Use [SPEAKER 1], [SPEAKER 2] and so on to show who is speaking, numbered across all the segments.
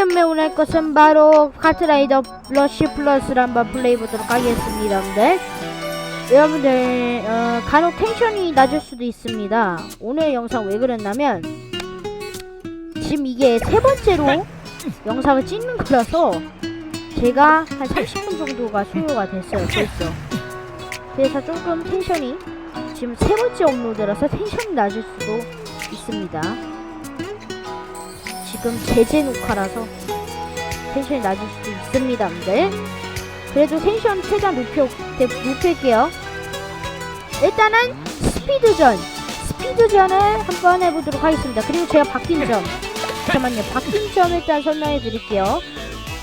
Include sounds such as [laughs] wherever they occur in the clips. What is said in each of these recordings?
[SPEAKER 1] 연매 오늘 할 것은 바로 카트라이더 러쉬 플러스를 한번 플레이 보도록 하겠습니다. 여러분들 여러분들 어, 간혹 텐션이 낮을 수도 있습니다. 오늘 영상 왜 그랬냐면 지금 이게 세 번째로 [laughs] 영상을 찍는 거라서 제가 한 30분 정도가 소요가 됐어요 벌써. 그래서 조금 텐션이 지금 세 번째 업로드라서 텐션이 낮을 수도 있습니다 지금 제재 녹화라서 텐션이 낮을 수도 있습니다 여러분들. 그래도 텐션 최대한 높여, 네, 높일게요. 일단은 스피드전. 스피드전을 한번 해보도록 하겠습니다. 그리고 제가 바뀐 점. 잠깐만요. 바뀐 점 일단 설명해 드릴게요.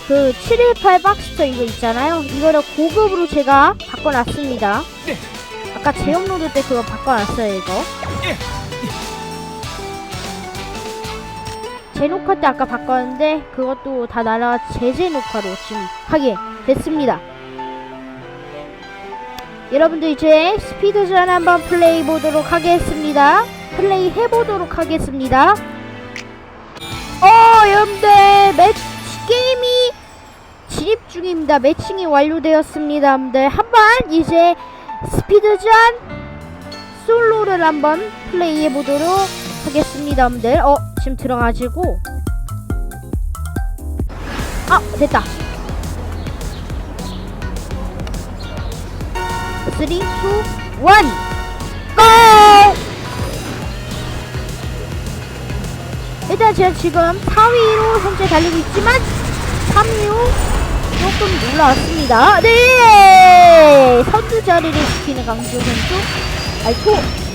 [SPEAKER 1] 그 718 박스터 이거 있잖아요. 이거를 고급으로 제가 바꿔놨습니다. 아까 재업로드 때 그거 바꿔놨어요 이거 재녹화 때 아까 바꿨는데 그것도 다 날아가 재재녹화로 지금 하게 됐습니다. 여러분들 이제 스피드전 한번 플레이 보도록 하겠습니다. 플레이 해보도록 하겠습니다. 어 여러분들 매치 게임이 진입 중입니다. 매칭이 완료되었습니다 여러분들. 한번 이제 스피드전 솔로를 한번 플레이 해보도록 하겠습니다 여러분들. 어 지금 들어가지고. 아 됐다. 3, 2, 1 고! 일단 제가 지금 4위로 현재 달리고 있지만 3위로 조금 올라왔습니다. 네! 선두 자리를 지키는 강조 선수. 알토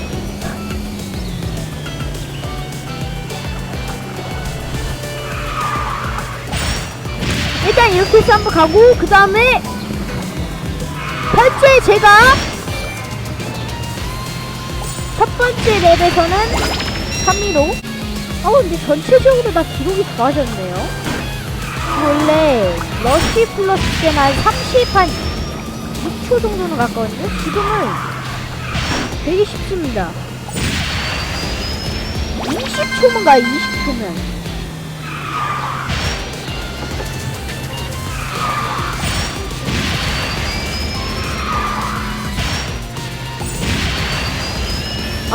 [SPEAKER 1] 일단 이렇게 해서 한번 가고 그 다음에 현재 제가 첫 번째 랩에서는 3위로 어 근데 전체적으로 다 기록이 좋아졌네요. 원래 러쉬 플러스 때는 한 30, 한 6초 정도는 갔거든요. 지금은 되게 쉽습니다. 20초면 가 20초면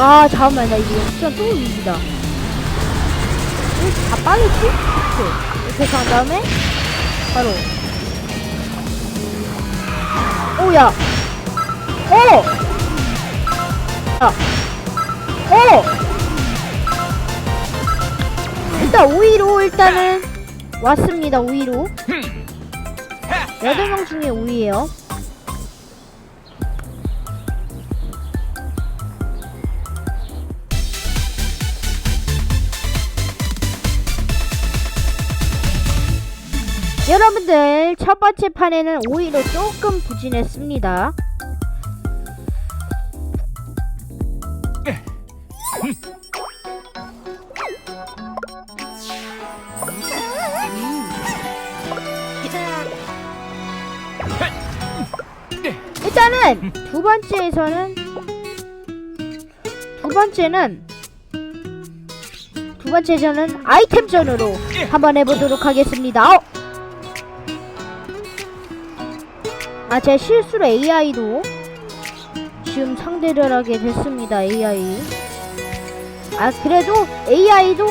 [SPEAKER 1] 아 잠깐만 나 이거 진짜 또 위기다 이거 다 빠졌지? 그치? 이렇게 한 다음에 바로 오야 오! 야 오! 일단 5위로 일단은 왔습니다 5위로 8명 중에 5위에요 여러분들 첫 번째 판에는 오히려 조금 부진했습니다. 일단은 두 번째에서는 두 번째는 두 번째전은 아이템전으로 한번 해보도록 하겠습니다. 어! 아, 제 실수로 AI도 지금 상대를 하게 됐습니다. AI. 아, 그래도 AI도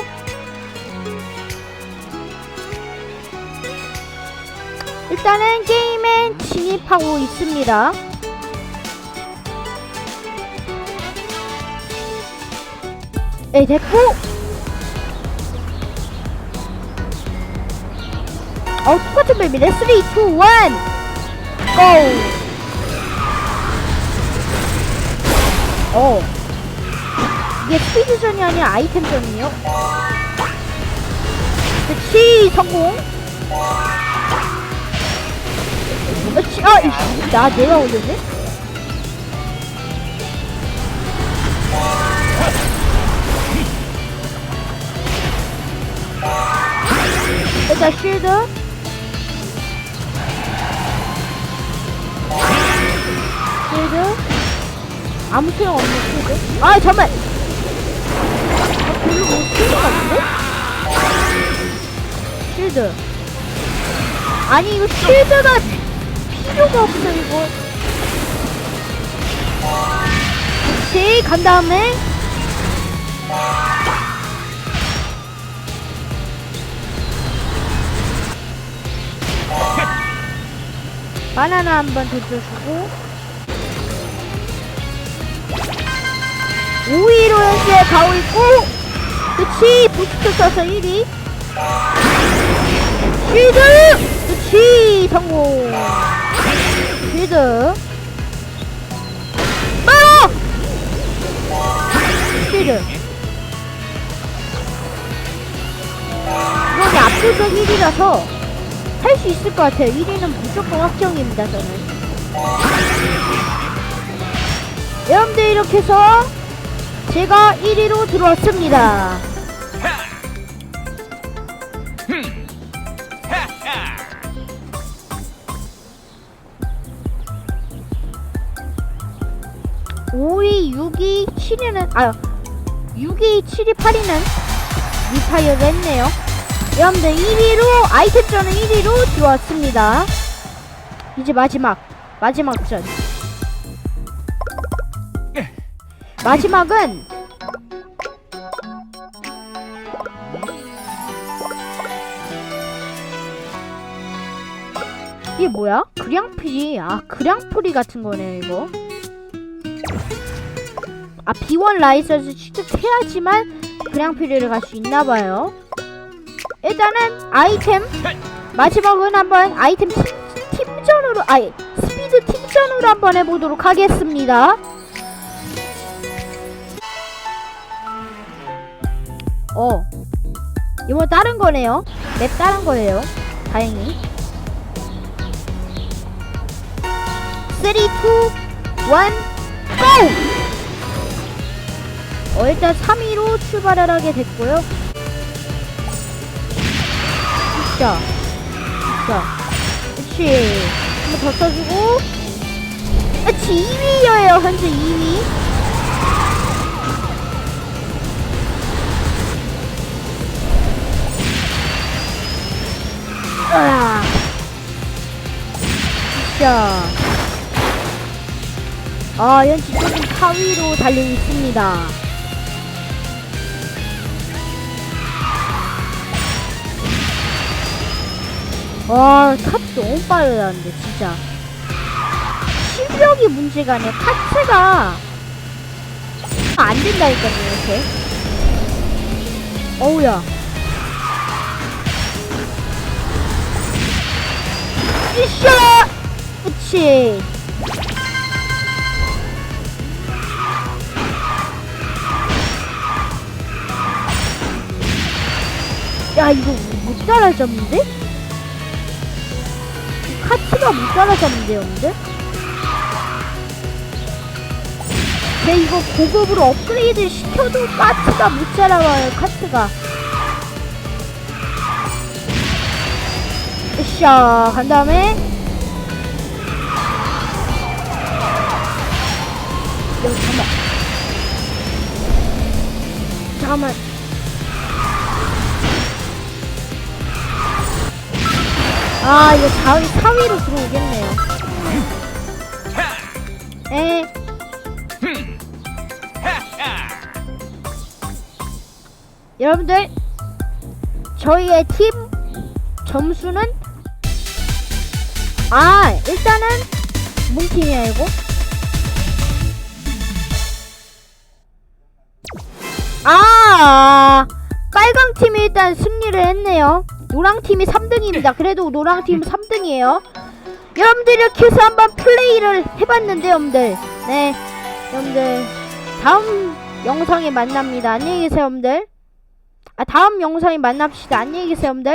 [SPEAKER 1] 일단은 게임에 진입하고 있습니다. 네, 됐고. 어, 똑같은 맵이네. 3, 2, 1. 고! 어. 이게 스피드전이 아니라 아이템전이에요. 그치, 성공. 그치, 아, 이씨, 나 내가 올렸네? 일단 쉴드. 쉴드 아무 소용 없는 쉴드 아 잠만! 아 별로 못것 같은데? 쉴드. 아니 이거 쉴드가 필요가 없어 이거. 오케이 간 다음에. 바나나 한번 던져주고 5위로 현재 가고 있고 그치 부스트 써서 1위. 쉴드! 그치 성공. 쉴드. 바로! 쉴드. 이번에 압도적 1위라서 할 수 있을 것 같아요. 1위는 무조건 확정입니다 저는. 여러분들 이렇게 해서 제가 1위로 들어왔습니다 오위 6위, 7위는 아 6위, 7위, 8위는 리파이어를 했네요. 여러분들 1위로 아이템전은 1위로 들어왔습니다. 이제 마지막 마지막 전 마지막은 이게 뭐야? 그량풀이? 아 그량풀이 같은 거네 이거. 아 B1 라이선스 취득해야지만 그량풀이를 갈 수 있나봐요. 일단은 아이템. 마지막은 한번 아이템 팀, 팀전으로 아니 스피드 팀전으로 한번 해보도록 하겠습니다 어 이번 다른 거네요 맵 다른 거예요 다행히 3, 2, 1, GO! 어, 일단 3위로 출발을 하게 됐고요. 진짜. 진짜. 그치. 한번더 써주고. 그치, 2위여요, 현재 2위. 진짜. 아, 현재 조금 4위로 달리고 있습니다. 와, 카트 너무 빠르다는데, 진짜. 실력이 문제가 아니라 카트가 안 된다니까요, 이렇게. 어우야. 이샤! 그치. 야, 이거 못 따라잡는데? 카트가 못 따라잡는데, 여러분들? 쟤 이거 고급으로 업그레이드 시켜도 카트가 못 따라와요, 카트가. 으쌰, 간 다음에. 잠깐만. 아, 이거 4위, 4위로 들어오겠네요. 에. 여러분들, 저희의 팀 점수는 아, 일단은 뭉팀이야 이거. 아, 빨강 팀이 일단 승리를 했네요. 노랑 팀이 3등입니다. 그래도 노랑 팀 3등이에요. 여러분들 이렇게 해서 한번 플레이를 해봤는데 여러분들, 네, 여러분들 다음 영상에 만납니다. 안녕히 계세요, 여러분들. 아, 다음 영상에 만납시다. 안녕히 계세요, 여러분들.